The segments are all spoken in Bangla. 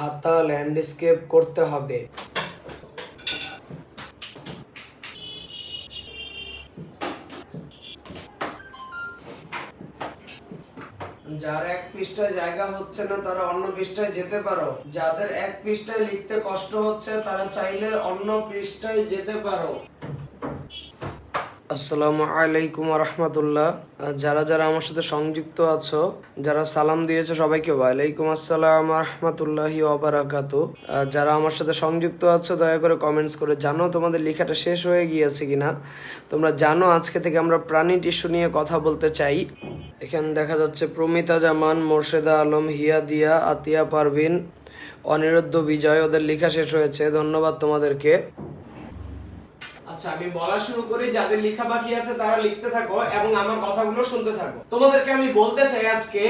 হাতা ল্যান্ডস্কেপ করতে হবে। যার এক পৃষ্ঠায় জায়গা হচ্ছে না, তারা অন্য পৃষ্ঠায় যেতে পারো। যাদের এক পৃষ্ঠায় লিখতে কষ্ট হচ্ছে, তারা চাইলে অন্য পৃষ্ঠায় যেতে পারো। আসসালামু আলাইকুম রহমতুল্লাহ যারা যারা আমার সাথে সংযুক্ত আছো, যারা সালাম দিয়েছ সবাইকে ওয়ালাইকুম আসসালাম রহমতুল্লাহি ওবারাকাতু যারা আমার সাথে সংযুক্ত আছো, দয়া করে কমেন্টস করে জানো তোমাদের লেখাটা শেষ হয়ে গিয়েছে কিনা। তোমরা জানো আজকে থেকে আমরা প্রাণী টিস্যু নিয়ে কথা বলতে চাই। এখানে দেখা যাচ্ছে প্রমিতা জামান, মোর্শেদা আলম, হিয়া দিয়া, আতিয়া পারভিন, অনিরুদ্ধ বিজয়, ওদের লেখা শেষ হয়েছে। ধন্যবাদ তোমাদেরকে। আচ্ছা আমি বলা শুরু করি, যাদের লেখা বাকি আছে তারা লিখতে থাকো এবং আমার কথাগুলো শুনতে থাকো। তোমাদেরকে আমি বলতে চাই আজকে,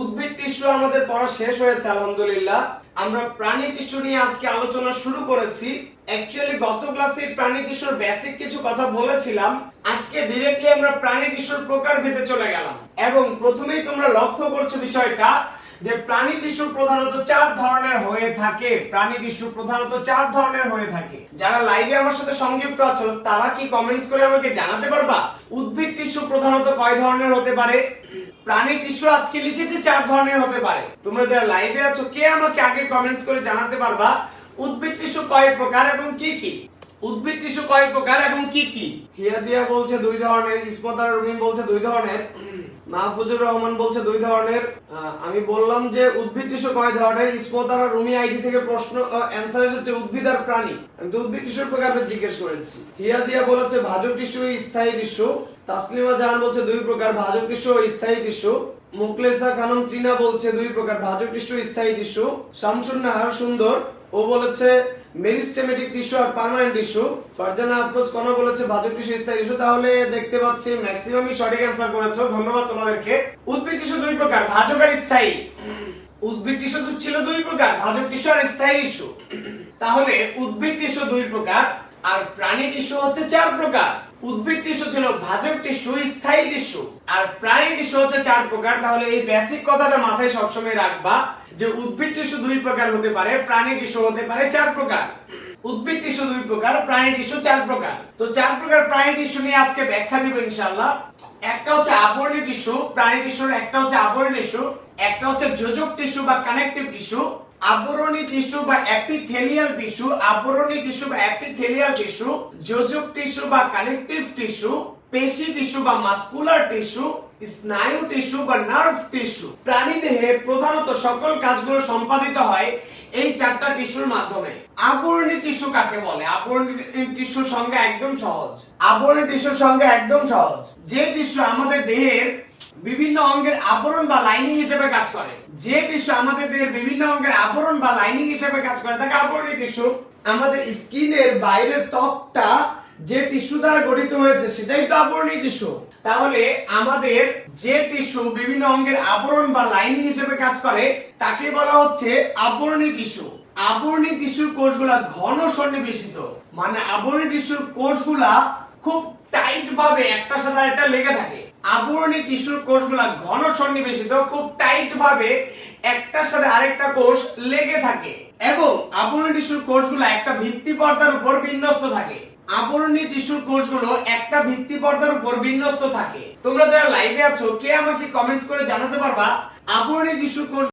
উদ্ভিদ টিস্যু আমাদের পড়া শেষ হয়েছে, আলহামদুলিল্লাহ। আমরা প্রাণী টিস্যু নিয়ে আজকে আলোচনা শুরু করেছি। অ্যাকচুয়ালি গত ক্লাসে প্রাণী টিস্যুর বেসিক কিছু কথা বলেছিলাম। আজকে ডিরেক্টলি আমরা প্রাণী টিস্যুর প্রকার ভেদে চলে গেলাম। এবং প্রথমেই তোমরা লক্ষ্য করছ বিষয়টা যে প্রাণী টিস্যু প্রধানত চার ধরনের হয়ে থাকে। প্রাণী টিস্যু প্রধানত চার ধরনের হয়ে থাকে। যারা লাইভে আমার সাথে সংযুক্ত আছো, তারা কি কমেন্টস করে আমাকে জানাতে পারবা? উদ্ভিদ টিস্যু প্রধানত কয় ধরনের হতে পারে? প্রাণী টিস্যু আজকে লিখেছি চার ধরনের হতে পারে। তোমরা যারা লাইভে আছো, কে আমাকে আগে কমেন্টস করে জানাতে পারবা? উদ্ভিদ টিস্যু কয় প্রকার এবং কি কি? উদ্ভিদ টিস্যু কয় প্রকার এবং কি কি? হিয়া দিয়া বলছে দুই ধরনের ইসমতার রুমি বলছে দুই ধরনের, মাহফুজুর রহমান বলছে দুই ধরনের। আমি বললাম যে উদ্ভিদ টিস্যু কয় ধরনের ইসমতার রুমি আইডি থেকে প্রশ্ন অ্যান্সার এসেছে উদ্ভিদ আর প্রাণী। আমি তো উদ্ভিদ টিস্যুর প্রকার জিজ্ঞেস করেছি। হিয়া দিয়া বলেছে ভাজক টিস্যু স্থায়ী টিস্যু। তাসলিমা জাহান বলছে দুই প্রকার, ভাজক টিস্যু ও স্থায়ী টিস্যু। মুকলেসা খানম ত্রিনা বলছে দুই প্রকার, ভাজক টিস্যু স্থায়ী টিস্যু। শামসুন নাহার সুন্দর। ও বলেছে, মেরিস্টেমেটিক টিস্যু আর পার্মানেন্ট টিস্যু। ফারজানা আফরোজ কোন বলেছে ভাজক টিস্যু, স্থায়ী টিস্যু, তাহলে দেখতে পাচ্ছি ম্যাক্সিমামই সঠিক অ্যান্সার করেছ। ধন্যবাদ তোমাদেরকে। উদ্ভিদ টিস্যু দুই প্রকার, ভাজক আর স্থায়ী। উদ্ভিদ টিস্যু ছিল দুই প্রকার, ভাজক টিস্যু আর স্থায়ী টিস্যু। তাহলে উদ্ভিদ টিস্যু দুই প্রকার, আর প্রাণী টিস্যু হচ্ছে চার প্রকার। উদ্ভিদ টিস্যু ছিল, ভাজক টিস্যু স্থায়ী টিস্যু আর প্রাণী টিস্যু হচ্ছে চার প্রকার, তাহলে এই বেসিক কথাটা মাথায় সবসময় রাখবা যে উদ্ভিদ টিস্যু দুই প্রকার হতে পারে, প্রাণী টিস্যু হতে পারে চার প্রকার। উদ্ভিদ টিস্যু দুই প্রকার, প্রাণী টিস্যু চার প্রকার। তো চার প্রকার প্রাণী টিস্যু নিয়ে আজকে ব্যাখ্যা দিব ইনশাআল্লাহ। একটা হচ্ছে আবরণী টিস্যু প্রাণী টিস্যুর একটা হচ্ছে আবরণী টিস্যু একটা হচ্ছে যোজক টিস্যু বা কানেকটিভ টিস্যু আবরণী টিস্যু বা অ্যাপিথেলিয়াল টিস্যু আবরণী টিস্যু বা অ্যাপিথেলিয়াল টিস্যু যোজক টিস্যু বা কানেকটিভ টিস্যু পেশি টিস্যু বা মাসকুলার টিস্যু স্নায়ু টিস্যু বা নার্ভ টিস্যু প্রাণী দেহে প্রধানত সকল কাজগুলো সম্পাদিত হয় এই চারটা টিস্যুর মাধ্যমে। আবরণী টিস্যু কাকে বলে? আবরণী টিস্যুর সংজ্ঞা একদম সহজ। আবরণী টিস্যুর সংজ্ঞা একদম সহজ। যে টিস্যু আমাদের দেহের বিভিন্ন অঙ্গের আবরণ বা লাইনিং হিসেবে কাজ করে, যে টিস্যু আমাদের দেহের বিভিন্ন অঙ্গের আবরণ বা লাইনিং হিসেবে কাজ করে, তাকে আবরণী টিস্যু আমাদের স্কিনের বাইরের ত্বকটা যে টিস্যু দ্বারা গঠিত হয়েছে, সেটাই তো আবরণী টিস্যু। তাহলে আমাদের যে টিস্যু বিভিন্ন অঙ্গের আবরণ বা লাইনিং হিসেবে কাজ করে, তাকে বলা হচ্ছে আবরণী টিস্যু। আবরণী টিস্যুর কোষগুলা ঘন সন্নিবেশিত। মানে আবরণী টিস্যুর কোষগুলা খুব টাইট ভাবে একটার সাথে একটা লেগে থাকে। আবরণী টিস্যুর কোষগুলা ঘন সন্নিবেশিত, খুব টাইট ভাবে একটার সাথে আরেকটা কোষ লেগে থাকে। এবং আবরণী টিস্যুর কোষগুলো একটা ভিত্তি পর্দার উপর বিন্যস্ত থাকে। আবরণী টিস্যুর কোষগুলো একটা ভিত্তি পর্দার উপর বিন্যস্ত থাকে। তোমরা যারা লাইভে আছো, কে আমাকে কমেন্টস করে জানাতে পারবা? আবরণী টিস্যুর কোষ